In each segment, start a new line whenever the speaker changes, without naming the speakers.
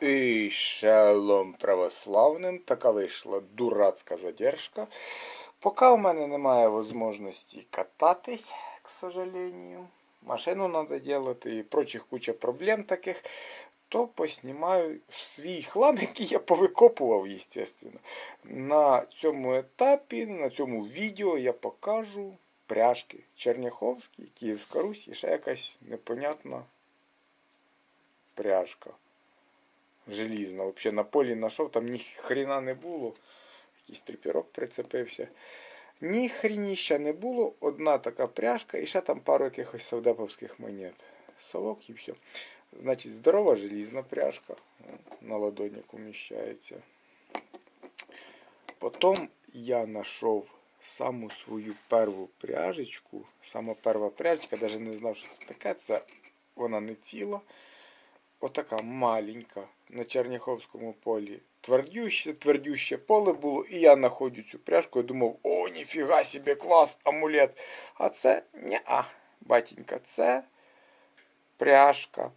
І шалом православним. Така вийшла дурацька задержка. Поки у мене немає можливості кататись, к сожалению. Машину треба робити і прочих куча проблем таких. То поснімаю свій хлам, який я повикопував, естественно. На цьому етапі, на цьому відео я покажу пряжки Черняховські, Київська Русь і ще якась непонятна пряжка. Желізна. Взагалі на полі знайшов, там ні хрена не було. Якийсь трипірок прицепився. Ні хрініща не було. Одна така пряжка і ще там пару якихось совдеповських монет. Совок і все. Значить, здорова желізна пряжка. На ладоняк уміщається. Потім я знайшов саму свою перву пряжечку. Сама перша пряжечка, навіть не знав, що це таке. Це вона не ціла. Отака маленька на Черняховському полі. Твердюще, твердюще поле було, і я знаходжу цю пряжку і думав, о, ніфіга собі, клас, амулет. А це не а, батенька, це пряжка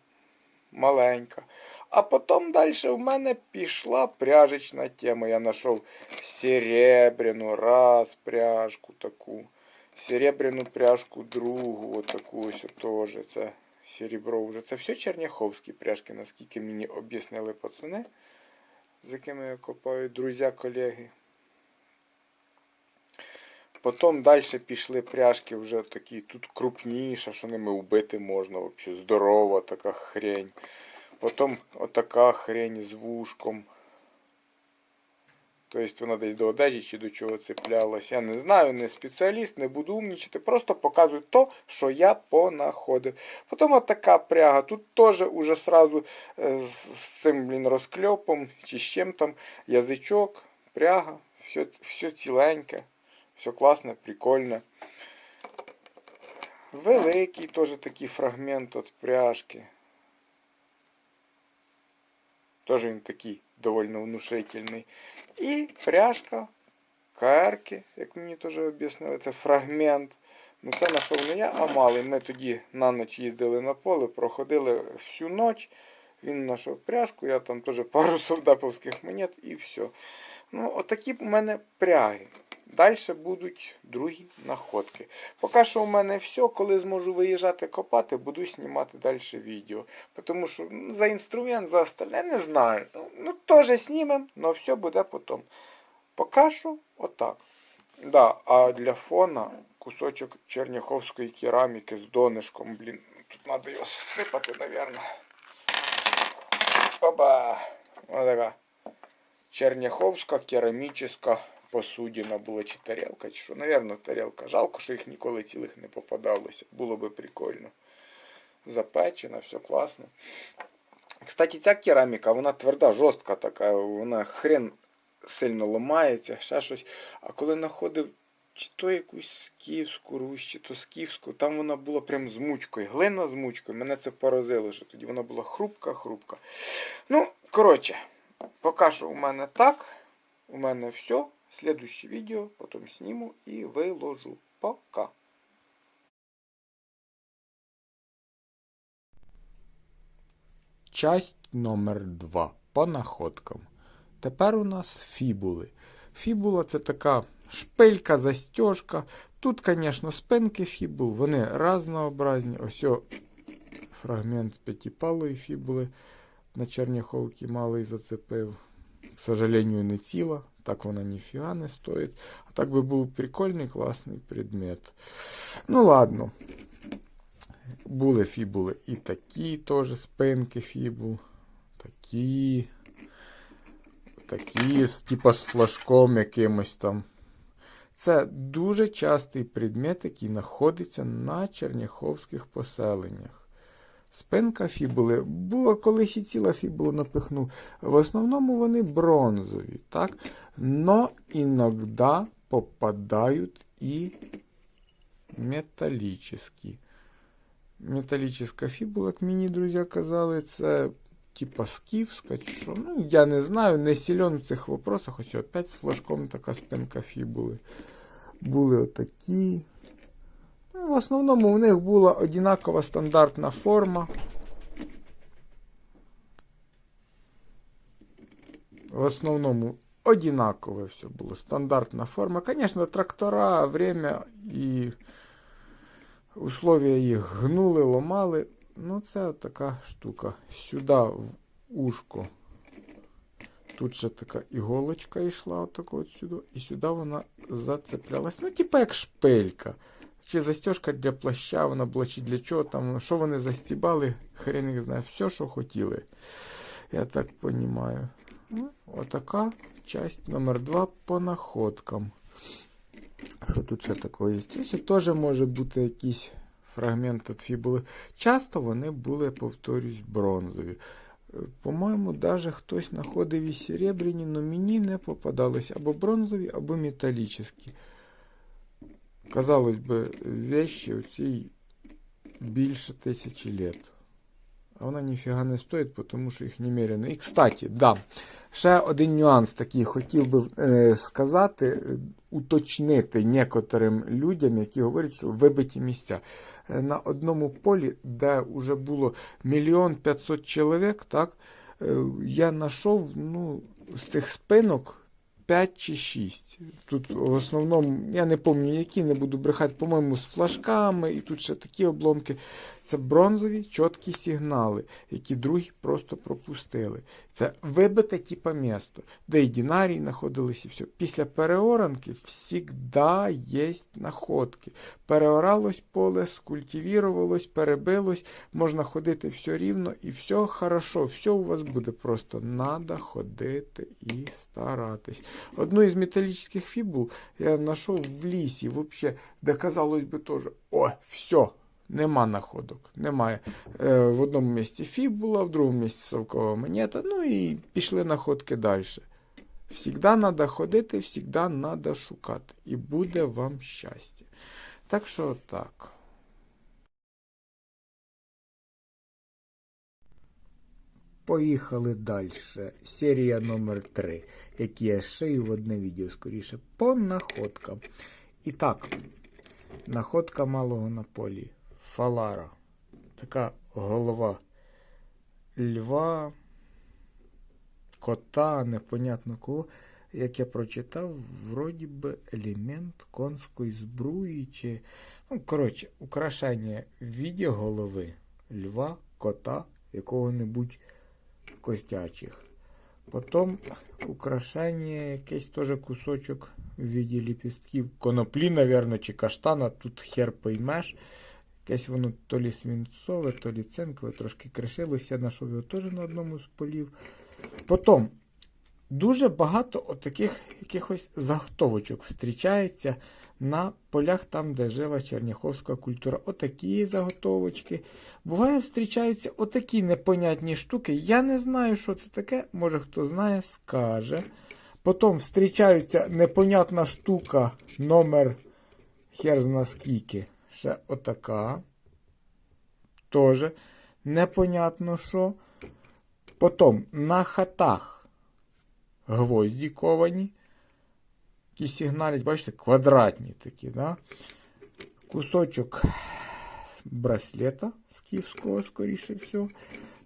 маленька. А потім далі в мене пішла пряжечна тема. Я знайшов серебряну раз пряжку таку. Серебряну пряжку другу, отаку ось теж. Це серебро вже. Це все черняховські пряжки, наскільки мені об'яснили пацани, з якими я копаю, друзі, колеги. Потім далі пішли пряжки вже такі, тут крупніші, що ними вбити можна, взагалі здорова така хрень. Потім отака хрень з вушком. Тобто вона десь до одежі чи до чого цеплялась. Я не знаю, не спеціаліст, не буду умнічати. Просто показую то, що я понаходив. Потім отака пряга. Тут теж уже сразу е, з цим блін, розкльопом чи з чим там язичок, пряга, все, все ціленьке, все класне, прикольне. Великий теж такий фрагмент від пряжки. Теж він такий доволі внушительний. І пряжка карки, як мені теж об'яснили, це фрагмент. Ну це знайшов не я, а малий. Ми тоді на ніч їздили на поле, проходили всю ніч. Він знайшов пряжку, я там теж пару солдаповських монет і все. Ну, отакі у мене пряги. Далі будуть другі находки. Поки що у мене все, коли зможу виїжджати копати, буду знімати далі відео. Тому що ну, за інструмент, за остальне не знаю. Ну, ну теж знімемо, але все буде потім. Поки що отак. Да, а для фона кусочок черняховської кераміки з донишком, блін. Тут треба його сипати, мабуть. Опа! Ось така. Черняховська керамічна посудина була чи тарілка, чи що. Навірно, тарілка. Жалко, що їх ніколи цілих не попадалося. Було би прикольно. Запечена, все класно. Кстати, ця кераміка, вона тверда, жорстка така, вона хрен сильно ламається, ще щось. А коли знаходив чи то якусь київську русь, чи то скіфську, там вона була прям з мучкою, глина з мучкою. Мене це поразило, що тоді вона була хрупка-хрупка. Ну, коротше, поки що у мене так. У мене все. Следующее відео потім зніму і виложу. Пока.
Часть номер 2 по находкам. Тепер у нас фібули. Фібула це така шпилька, застежка. Тут, звісно, спинки фібул, вони разнообразні. Ось о, фрагмент п'ятипалої фібули на Черняховці малий зацепив. К сожалению, не ціла. Так вона ніфіга не стоїть. А так би був прикольний, класний предмет. Ну ладно. Були фібули і такі теж спинки фібул. Такі. Такі, типа з флажком якимось там. Це дуже частий предмет, який знаходиться на черняховських поселеннях. Спинка фібули. Було колись і ціла фібула напихнув. В основному вони бронзові, так? Но іноді попадають і металічні. Металічна фібула, як мені друзі казали, це типа скіфська що. Ну, я не знаю, не силен в цих вопросах. Ось опять з флажком така спинка фібули. Були отакі. Ну, в основному у них була одинакова стандартна форма. В основному одинакове все було. Стандартна форма. Звісно, трактора, время і условия їх гнули, ломали. Ну, це така штука. Сюди в ушко. Тут ще така іголочка йшла, отако от сюди, і сюди вона зацеплялась. Ну, типа як шпилька. Чи застежка для плаща, вона була, чи для чого там. Що вони застібали, хрен їх знає. Все, що хотіли. Я так розумію. Ну, Отака часть номер 2 по находкам. Що тут ще такого є? Ось теж може бути якийсь фрагмент від фібули. Часто вони були, повторюсь, бронзові. По-моєму, навіть хтось знаходив і серебряні, але мені не попадалось або бронзові, або металічні. Казалось би, вещі оцій більше тисячі лет. А вона ніфіга не стоїть, тому що їх немерено. І, кстати, да, ще один нюанс такий хотів би е, сказати, е, уточнити некоторим людям, які говорять, що вибиті місця. Е, на одному полі, де вже було мільйон п'ятсот чоловік, так, е, я знайшов ну, з цих спинок 5 чи 6. Тут в основному, я не пам'ятаю, які, не буду брехати, по-моєму, з флажками, і тут ще такі обломки. Це бронзові чіткі сигнали, які другі просто пропустили. Це вибите типа місто, де і дінарії знаходились і все. Після переоранки завжди є находки. Переоралось поле, скультивірувалось, перебилось, можна ходити все рівно і все хорошо, все у вас буде. Просто треба ходити і старатись. Одну із металічних фібул я знайшов в лісі, вообще, де казалось би теж, о, все. Нема находок, немає. Е, в одному місці фібула, в другому місці совкова монета, ну і пішли находки далі. Всігда треба ходити, всігда треба шукати. І буде вам щастя. Так що так. Поїхали далі. Серія номер 3, які я шию в одне відео скоріше. По находкам. І так, находка малого на полі. Фалара. Така голова льва, кота, непонятно кого. Як я прочитав, вроді би елемент конської збруї чи. Ну, коротше, украшення в віді голови льва, кота, якого-небудь костячих. Потім украшення, якийсь теж кусочок в віді ліпістків. Коноплі, навірно, чи каштана, тут хер поймеш. Якесь воно то лі свинцове, то лі цинкове, трошки кришилося, знайшов його теж на одному з полів. Потім дуже багато отаких якихось заготовочок зустрічається на полях там, де жила черняховська культура. Отакі заготовочки. Буває, зустрічаються отакі непонятні штуки. Я не знаю, що це таке. Може хто знає, скаже. Потім зустрічаються непонятна штука, номер хер зна скільки. Ще отака. Тоже непонятно що. Потім на хатах гвозді ковані. Які сигналять, бачите, квадратні такі, да? Кусочок браслета з київського, скоріше всього.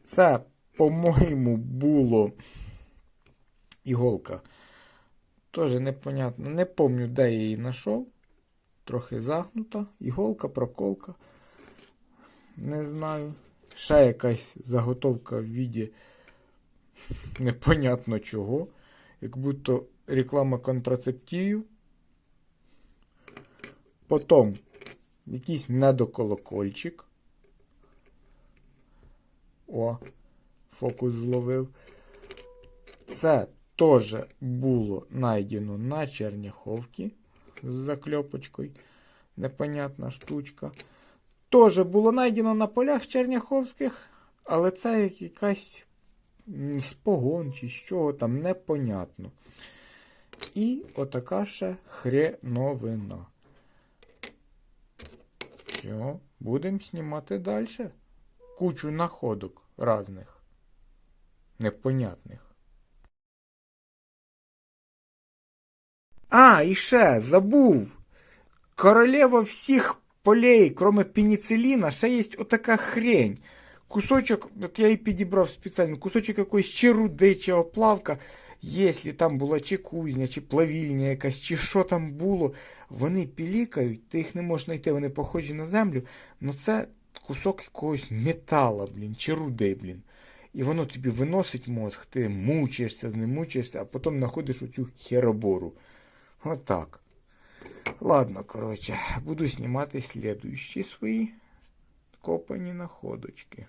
Це, по-моєму, було іголка. Тоже непонятно. Не пам'ятаю, де я її знайшов. Трохи загнута. Іголка, проколка. Не знаю. Ще якась заготовка в віді непонятно чого. Як будто реклама контрацептивів. Потім якийсь недоколокольчик. О, фокус зловив. Це теж було знайдено на Черняховці з закльопочкою. Непонятна штучка. Теж було знайдено на полях Черняховських, але це як якась м, спогон чи з чого там непонятно. І отака ще хреновина. Все, будемо знімати далі. Кучу находок різних. Непонятних. А, і ще забув. Королева всіх полей, кроме пеніциліна, ще є отака хрень. Кусочок, от я її підібрав спеціально, кусочок якоїсь чи чи оплавка. Якщо там була чи кузня, чи плавільня якась, чи що там було, вони пілікають, ти їх не можеш знайти, вони похожі на землю, але це кусок якогось метала, блін, чи руди, блін. І воно тобі виносить мозг, ти мучаєшся, з ним мучаєшся, а потім знаходиш оцю херобору. Отак. Ладно, коротше, буду знімати слідуючі свої копані находочки.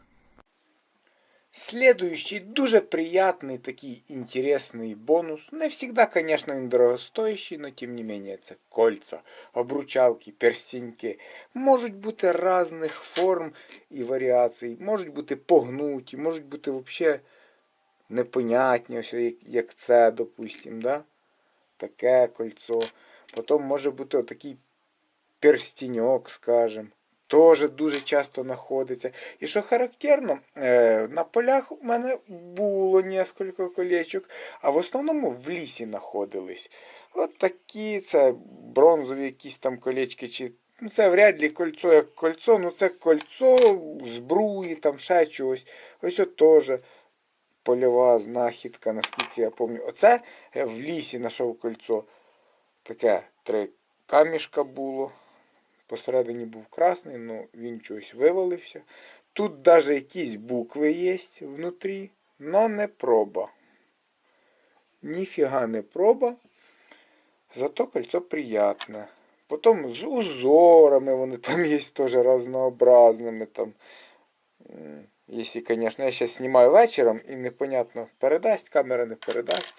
Следующий дуже приятный такий интересный бонус. Не всегда, конечно, он дорогостоящий, но тем не менее це кольца, обручалки, перстіньки. Можуть бути різних форм і варіацій. Можуть бути погнуті, можуть бути взагалі непонятні, ось як, як це, допустим, да? Таке кольцо. Потім може бути отакий перстіньок, скажем. Теж дуже часто знаходиться. І що характерно, е, на полях у мене було кілька колечок, а в основному в лісі знаходились. От такі це бронзові якісь там колечки, чи ну це вряд ли кольцо як кольцо, ну це кольцо збруї, там ще чогось. Ось от теж польова знахідка, наскільки я пам'ятаю. Оце в лісі знайшов кольцо. Таке три камішка було. Посередині був красний, але він чогось вивалився. Тут навіть якісь букви є внутрі, але не проба. Ніфіга не проба. Зато кольцо приятне. Потім з узорами вони там є теж разнообразними. Там. Якщо, звісно, я зараз знімаю вечором і непонятно, передасть, камера не передасть.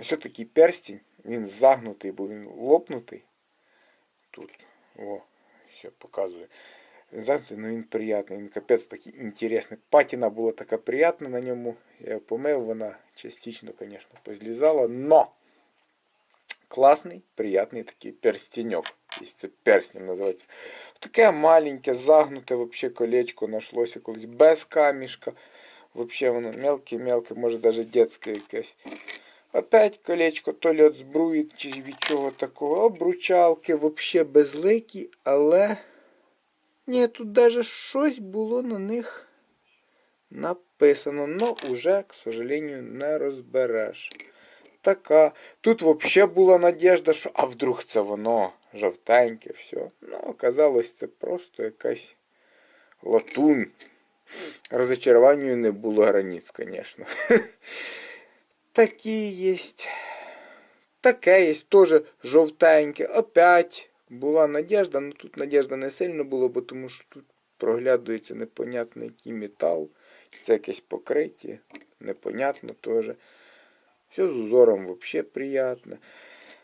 Ось такий перстень, він загнутий, бо він лопнутий. Тут. О, все, показую. Він загнутий, але він приятний. Він капець такий інтересний. Патіна була така приятна на ньому. Я помив, вона частично, звісно, позлізала, но класний, приятний такий перстеньок. Якщо це перстнем називається. Таке маленьке, загнуте вообще колечко знайшлося колись без камішка. Вообще воно мелке-мелке, може навіть детське якесь. Опять колечко, то ли от збруї, чи від чого такого. Обручалки вообще безликі, але. Ні, тут даже щось було на них написано, но уже, к сожалению, не розбереш. Така. Тут вообще була надежда, що а вдруг це воно жовтеньке, все. Ну, оказалось, це просто якась латунь. Розочаруванню не було границ, звісно. Такі є. Таке є, теж жовтеньке. Опять була надежда, ну тут надежда не сильно було, бо тому що тут проглядується непонятно який метал. Це якесь покриття, непонятно теж. Все з узором взагалі приємно.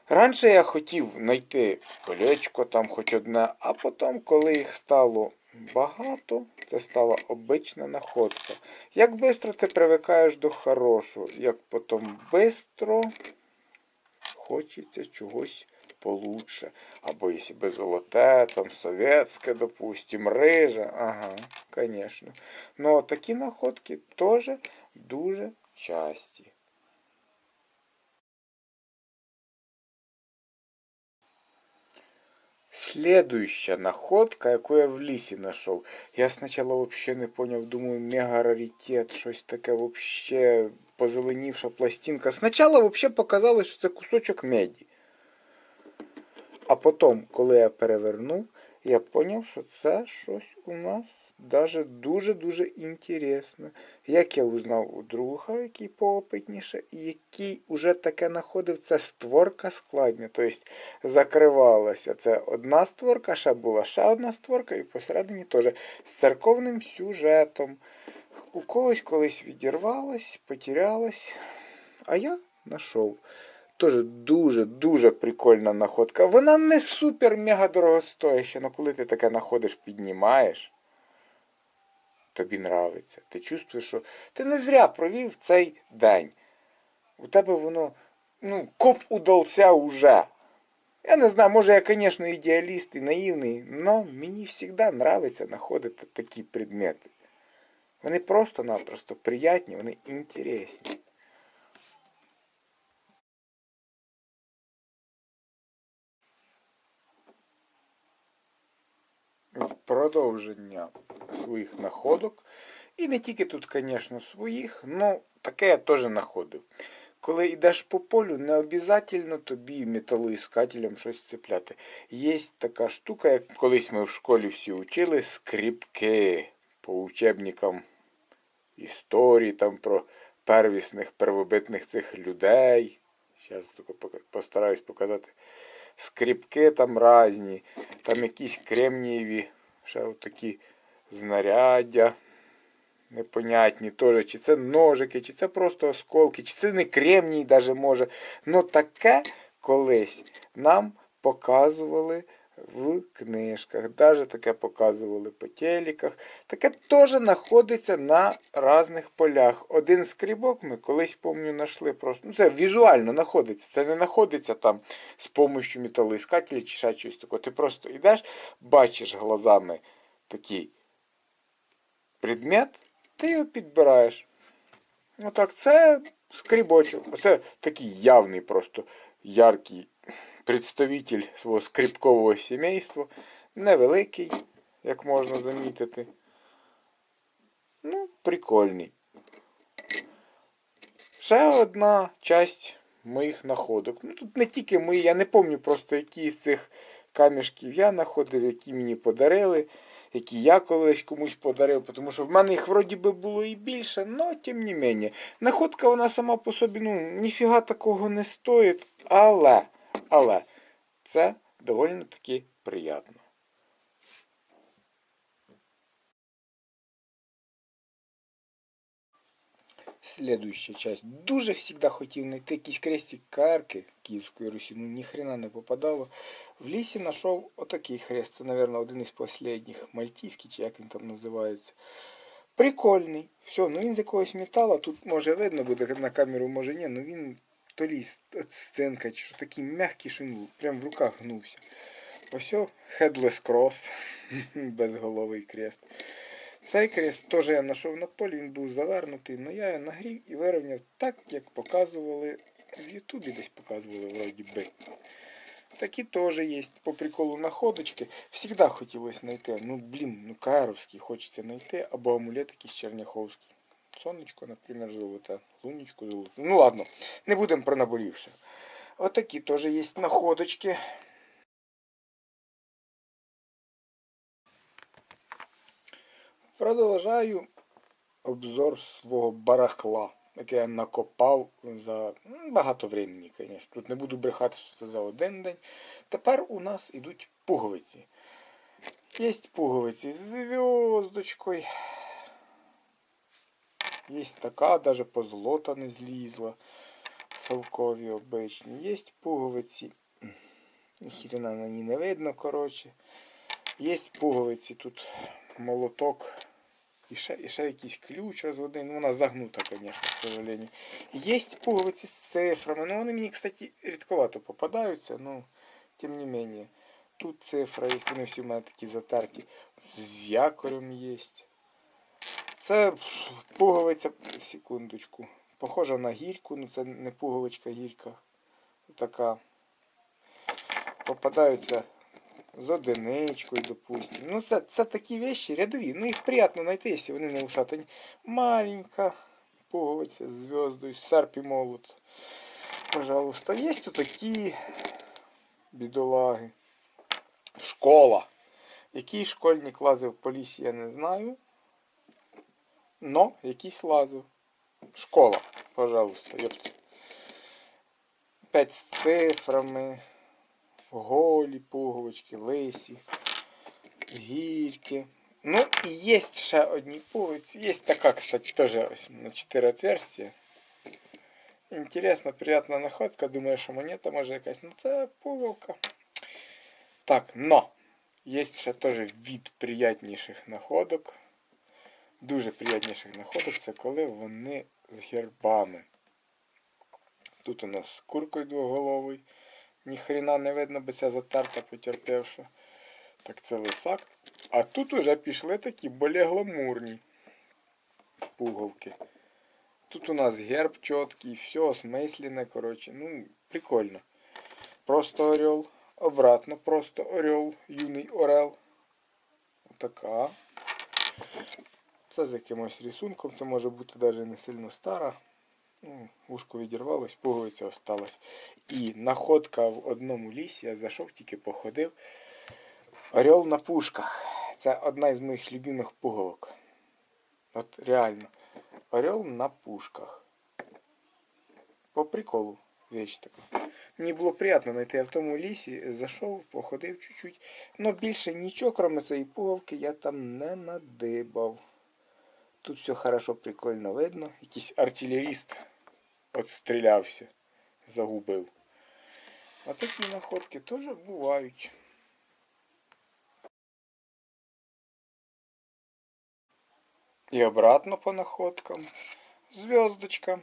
Раніше я хотів знайти колечко там хоч одне, а потім, коли їх стало багато, це стала обична находка. Як швидко ти привикаєш до хорошого, як потім швидко хочеться чогось получше. Або якщо би золоте, там совєтське, допустим, риже. Ага, звісно. Ну, такі находки теж дуже часті. Следующая находка, яку я в лісі знайшов. Я спочатку вообще не зрозумів, думаю, мега раритет, щось таке вообще позеленівша пластинка. Спочатку вообще показалось, що це кусочок меді. А потім, коли я перевернув, я зрозумів, що це щось у нас даже дуже-дуже інтересне. Як я узнав у друга, який поопитніше, і який уже таке знаходив, це створка складня. Тобто закривалася. Це одна створка, ще була ще одна створка, і посередині теж з церковним сюжетом. У когось колись відірвалось, потерялось, а я знайшов. Теж дуже-дуже прикольна находка. Вона не супер-мега дорогостояща, але коли ти таке знаходиш, піднімаєш, тобі нравиться. Ти чувствуєш, що ти не зря провів цей день. У тебе воно, ну, коп удався уже. Я не знаю, може я, звісно, ідеаліст і наївний, але мені завжди подобається знаходити такі предмети. Вони просто-напросто приятні, вони інтересні. в продовження своїх находок. І не тільки тут, звісно, своїх, але таке я теж знаходив. коли йдеш по полю, не обов'язково тобі металоіскателем щось цепляти. Є така штука, як колись ми в школі всі вчили, скріпки по учебникам історії там про первісних первобитних цих людей. Зараз постараюсь показати. Скріпки там різні, там якісь кремнієві, ще отакі знаряддя. Непонятні теж, чи це ножики, чи це просто осколки, чи це не кремній даже може. Ну таке колись нам показували в книжках. Даже таке показували по телеках. Таке теж знаходиться на різних полях. Один скрібок ми колись, помню, знайшли просто. Ну, це візуально знаходиться. Це не знаходиться там з допомогою металоіскателя чи ще щось такого. Ти просто йдеш, бачиш глазами такий предмет, ти його підбираєш. Отак, це скрібочок. Оце такий явний просто яркий представитель свого скрипкового сімейства. Невеликий, як можна замітити. Ну, прикольний. Ще одна часть моїх находок. Ну тут не тільки мої, я не пам'ятаю просто, які з цих камішків я знаходив, які мені подарили, які я колись комусь подарив, тому що в мене їх вроді би було і більше, але тим не менше. Находка вона сама по собі, ну, ніфіга такого не стоїть, але, але це доволі таки приємно. Слідуюча часть. Дуже завжди хотів знайти якісь крестик карки Київської Русі, ну ніхрена не попадало. В лісі знайшов отакий хрест. Це, мабуть, один із останніх. Мальтійський, чи як він там називається. Прикольний. Все, ну він з якогось металу. Тут може видно буде на камеру, може ні, ну він то лі сценка, чи що такий м'який, що він прям в руках гнувся. Ось Headless Cross. Безголовий крест. Цей крест теж я знайшов на полі, він був завернутий, але я його нагрів і вирівняв так, як показували в Ютубі десь показували вроді би. Такі теж є по приколу находочки. Всегда хотілося знайти. Ну блін, ну Каровський хочеться знайти, або амулет якийсь черняховський. Сонечко, наприклад, золоте, лунечко золоте. Ну ладно, не будемо про наболівше. Отакі теж є находочки. Продовжаю обзор свого барахла, яке я накопав за ну, багато времени, звісно. Тут не буду брехати, що це за один день. Тепер у нас ідуть пуговиці. Є пуговиці з зв'язочкою. Є така, навіть позолота не злізла. Совкові обичні. Є пуговиці. Ніхрена на ній не видно, коротше. Є пуговиці, тут молоток. І ще, і ще якийсь ключ розводний. Ну, вона загнута, звісно, к сожалению. Є пуговиці з цифрами. Ну, вони мені, кстати, рідковато попадаються, ну, тим не менее. Тут цифра є, вони всі в мене такі затерті. З якорем є. Це пуговиця, секундочку. Похожа на гірку, ну це не пуговичка гірка. Така. Попадаються з одиничкою, допустим. Ну, це, це такі вещи рядові. Ну, їх приємно знайти, якщо вони не ушатані. Маленька пуговиця з зв'яздою, серп і молот. Пожалуйста. Є тут такі бідолаги. Школа. Який школьник лазив по лісі, я не знаю. Но якийсь лазив. Школа, пожалуйста, ёпта. П'ять з цифрами. Голі пуговички, лисі, гірки. Ну і є ще одні пуговиці. Є така, кстати, теж ось на 4 отверстия. Інтересна, приятна находка. Думаю, що монета може якась. Ну це пуговка. Так, но. Є ще теж від приятніших находок. Дуже приятніших находок це коли вони з гербами. Тут у нас куркою двоголовий. Ніхрена не видно, бо ця затерта потерпівша. Так це лисак. А тут уже пішли такі более гламурні пуговки. Тут у нас герб чіткий, все осмислене, коротше. Ну, прикольно. Просто орел. Обратно просто орел, юний орел. Отака. Це з якимось рисунком, це може бути навіть не сильно стара. Ну, ушко відірвалось, пуговиця осталась. І находка в одному лісі, я зайшов, тільки походив. Орел на пушках. Це одна із моїх любимих пуговок. От реально. Орел на пушках. По приколу. Вещь така. Мені було приємно знайти. Я в тому лісі зайшов, походив чуть-чуть. Но більше нічого, крім цієї пуговки, я там не надибав. Тут все хорошо, прикольно видно. Якийсь артилеріст отстрілявся, загубив. А такі находки теж бувають. І обратно по находкам. Зв'язочка.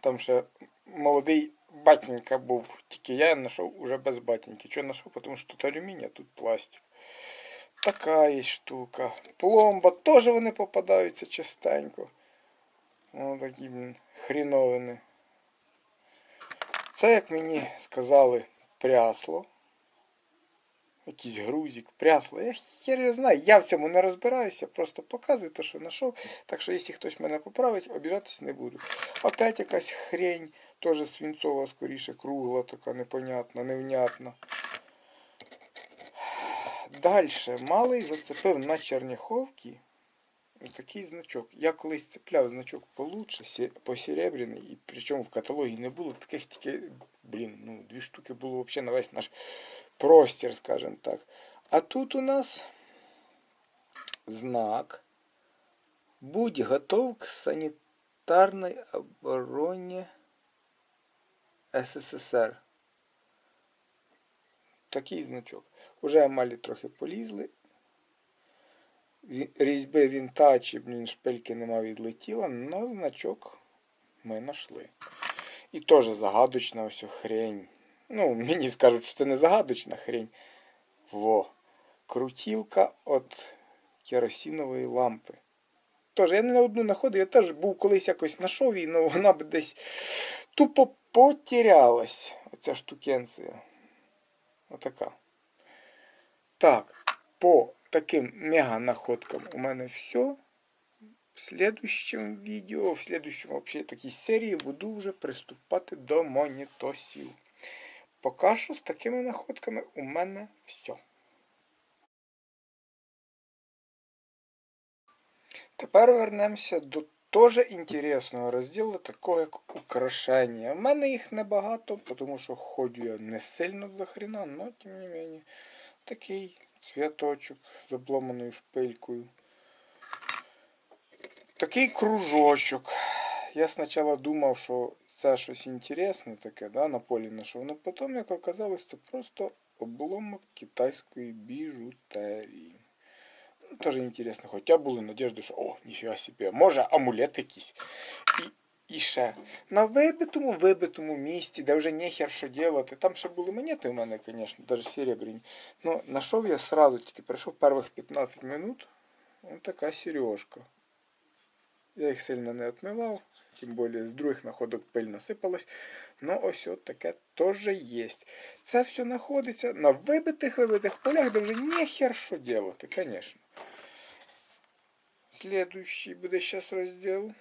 Там ще молодий батенька був. Тільки я знайшов уже без батеньки. Чого знайшов? Тому що тут алюміній, а тут пластик. Така є штука. Пломба, теж вони попадаються частенько. Ось такі, блін, хріновини. Це, як мені сказали, прясло. Якийсь грузик, прясло. Я хер я знаю. Я в цьому не розбираюся, просто показую те, що знайшов. Так що, якщо хтось мене поправить, обіжатись не буду. Опять якась хрень, теж свинцова, скоріше, кругла, така непонятна, невнятна. Дальше малий зацепив на черняховці такий значок. Я колись цепляв значок получше, сі- посеребряний, і причому в каталогі не було таких тільки, блін, ну, дві штуки було взагалі на весь наш простір, скажімо так. А тут у нас знак. Будь готов к санітарній обороні СССР. Такий значок. Уже емалі трохи полізли. Різьби вінтачі, блін, шпильки нема відлетіла, але значок ми знайшли. І теж загадочна ось хрень. Ну, мені скажуть, що це не загадочна хрень. Во. Крутілка від керосинової лампи. Тож, я не на одну знаходив, я теж був колись якось знайшов її, але вона б десь тупо потерялась. Оця штукенція. Отака. Так, по таким мега находкам у мене все. В следующем відео, в следующем вообще такій серії буду вже приступати до монітосів. Поки що з такими находками у мене все. Тепер вернемося до теж інтересного розділу, такого як украшення. У мене їх небагато, тому що ходжу я не сильно до хрена, але тим не менее. Такий цвяточок з обломаною шпилькою. Такий кружочок. Я спочатку думав, що це щось інтересне таке, да, на полі знайшов. але потім, як оказалось, це просто обломок китайської біжутерії. Ну, Теж інтересно, хоча були надіжди, що о, ніфіга собі, може амулет якийсь. І, і ще. На вибитому, вибитому місці, де вже нехер що делати. Там ще були монети у мене, звісно, навіть серебряні. Ну, знайшов я сразу, тільки пройшов перших 15 минут. Ось така сережка. Я їх сильно не відмивав, тим більше з других находок пиль насипалась. Ну ось от таке теж є. Це все знаходиться на вибитих вибитих полях, де вже нехер що делати, звісно. Следующий буде зараз розділ.